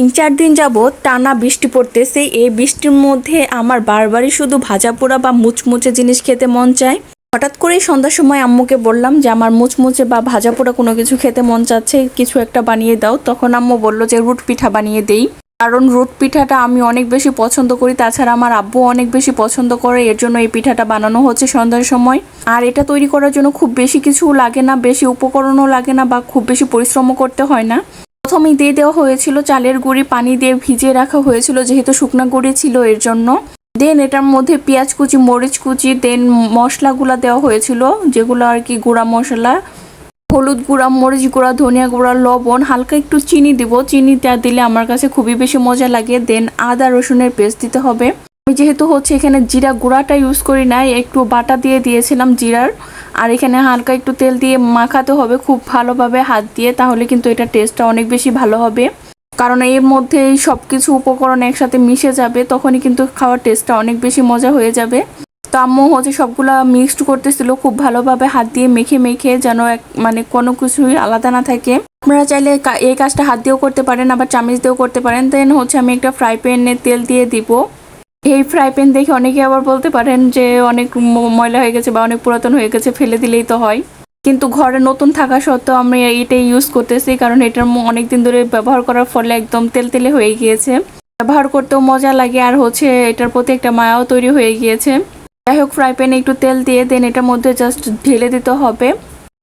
তিন চার দিন যাবৎ টানা বৃষ্টি পড়তেছে। এই বৃষ্টির মধ্যে আমার বারবারই শুধু ভাজা পোড়া বা মুচমুচে জিনিস খেতে মন চায়। হঠাৎ করেই সন্ধ্যার সময় আম্মুকে বললাম যে, আমার মুচমুচে বা ভাজা পোড়া কোনো কিছু খেতে মন চাচ্ছে, কিছু একটা বানিয়ে দাও। তখন আম্মু বলল যে, রুট পিঠা বানিয়ে দেই। কারণ রুট পিঠাটা আমি অনেক বেশি পছন্দ করি, তাছাড়া আমার আব্বু অনেক বেশি পছন্দ করে, এর জন্য এই পিঠাটা বানানো হচ্ছে সন্ধ্যার সময়। আর এটা তৈরি করার জন্য খুব বেশি কিছু লাগে না, বেশি উপকরণও লাগে না বা খুব বেশি পরিশ্রমও করতে হয় না। প্রথমেই দিয়ে দেওয়া হয়েছিল চালের গুঁড়ি, পানি দিয়ে ভিজিয়ে রাখা হয়েছিল, যেহেতু শুকনো গুঁড়ি ছিল এর জন্য। দেন এটার মধ্যে পেঁয়াজ কুচি, মরিচ কুচি, দেন মশলাগুলো দেওয়া হয়েছিল, যেগুলো আর কি গুঁড়া মশলা, হলুদ গুঁড়া, মরিচ গুঁড়া, ধনিয়া গুঁড়া, লবণ, হালকা একটু চিনি দিব। চিনিটা দিলে আমার কাছে খুবই বেশি মজা লাগে। দেন আদা রসুনের পেস্ট দিতে হবে। আমি যেহেতু হচ্ছে এখানে জিরা গুঁড়াটা ইউজ করি না একটু বাটা দিয়ে দিয়েছিলাম জিরার। আর এখানে হালকা একটু তেল দিয়ে মাখাতে হবে খুব ভালোভাবে হাত দিয়ে, তাহলে কিন্তু এটা টেস্টটা অনেক বেশি ভালো হবে। কারণ এর মধ্যে সব কিছু উপকরণ একসাথে মিশে যাবে, তখনই কিন্তু খাওয়ার টেস্টটা অনেক বেশি মজা হয়ে যাবে। তো আম্মু হচ্ছে সবগুলা মিক্সড করতেছিল, খুব ভালোভাবে হাত দিয়ে মেখে মেখে যেন এক মানে কোনো কিছুই আলাদা না থাকে। আপনারা চাইলে এই কাজটা হাত দিয়েও করতে পারেন, আবার চামিচ দিয়েও করতে পারেন। দেন হচ্ছে আমি একটা ফ্রাই প্যানে তেল দিয়ে দিব। এই ফ্রাই প্যান দেখে অনেকে আবার বলতে পারেন যে অনেক ময়লা হয়ে গেছে বা অনেক পুরাতন হয়ে গেছে, ফেলে দিলেই তো হয়। কিন্তু ঘরে নতুন থাকা সত্ত্বেও আমি এটাই ইউজ করতেছি, কারণ এটার অনেক দিন ধরে ব্যবহার করার ফলে একদম তেলতেলে হয়ে গিয়েছে। ব্যবহার করতেও মজা লাগে, আর হচ্ছে এটার প্রতি একটা মায়াও তৈরি হয়ে গিয়েছে। যাই হোক ফ্রাই প্যানে একটু তেল দিয়ে দেন, এটার মধ্যে জাস্ট ঢেলে দিতে হবে।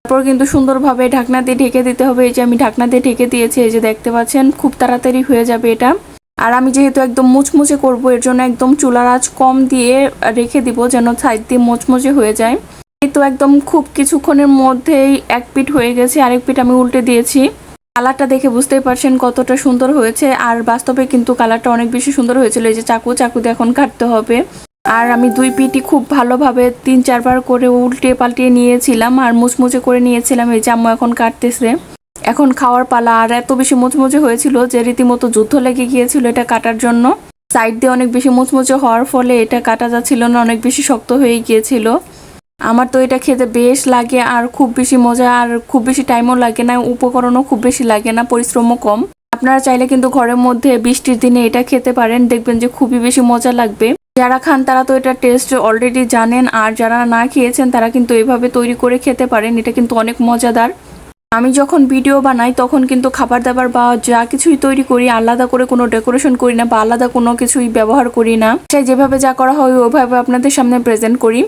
তারপর কিন্তু সুন্দরভাবে ঢাকনা দিয়ে ঢেকে দিতে হবে। এই যে আমি ঢাকনা দিয়ে ঢেকে দিয়েছি, এই যে দেখতে পাচ্ছেন, খুব তাড়াতাড়ি হয়ে যাবে এটা। আর আমি যেহেতু একদম মুচমুচে করব, এর জন্য একদম চুলার আঁচ কম দিয়ে রেখে দিব যেন সাইড দিয়ে মুচমুচে হয়ে যায়। এই তো একদম খুব কিছুক্ষণের মধ্যেই এক পিঠ হয়ে গেছে, আরেক পিঠ আমি উল্টে দিয়েছি। কালারটা দেখে বুঝতেই পারছেন কতটা সুন্দর হয়েছে, আর বাস্তবে কিন্তু কালারটা অনেক বেশি সুন্দর হয়েছিল, এই যে চাকু চাকু দিয়ে এখন কাটতে হবে। আর আমি দুই পিটি খুব ভালোভাবে তিন চারবার করে উল্টে পাল্টিয়ে নিয়েছিলাম, আর মুচমুচে করে নিয়েছিলাম, এই যে আম্মু এখন কাটতেছে। এখন খাওয়ার পালা আর এত বেশি মুচমুচে হয়েছিল যে রীতিমতো যুদ্ধ লেগে গিয়েছিল এটা কাটার জন্য। সাইড দিয়ে অনেক বেশি মুচমুচে হওয়ার ফলে এটা কাটা যাচ্ছিল না, অনেক বেশি শক্ত হয়ে গিয়েছিল। আমার তো এটা খেতে বেশ লাগে আর খুব বেশি মজা আর খুব বেশি টাইমও লাগে না, উপকরণও খুব বেশি লাগে না, পরিশ্রমও কম। আপনারা চাইলে কিন্তু ঘরের মধ্যে বৃষ্টির দিনে এটা খেতে পারেন, দেখবেন যে খুবই বেশি মজা লাগবে। যারা খান তারা তো এটা টেস্ট অলরেডি জানেন আর যারা না খেয়েছেন তারা কিন্তু এভাবে তৈরি করে খেতে পারেন, এটা কিন্তু অনেক মজাদার। আমি যখন ভিডিও বানাই, তখন কিন্তু খাবার দাবার বা যা কিছুই তৈরি করি, আলাদা করে কোনো ডেকোরেশন করি না বা আলাদা কোনো কিছুই ব্যবহার করি না। সে যেভাবে যা করা হয়, ওইভাবে আপনাদের সামনে প্রেজেন্ট করি।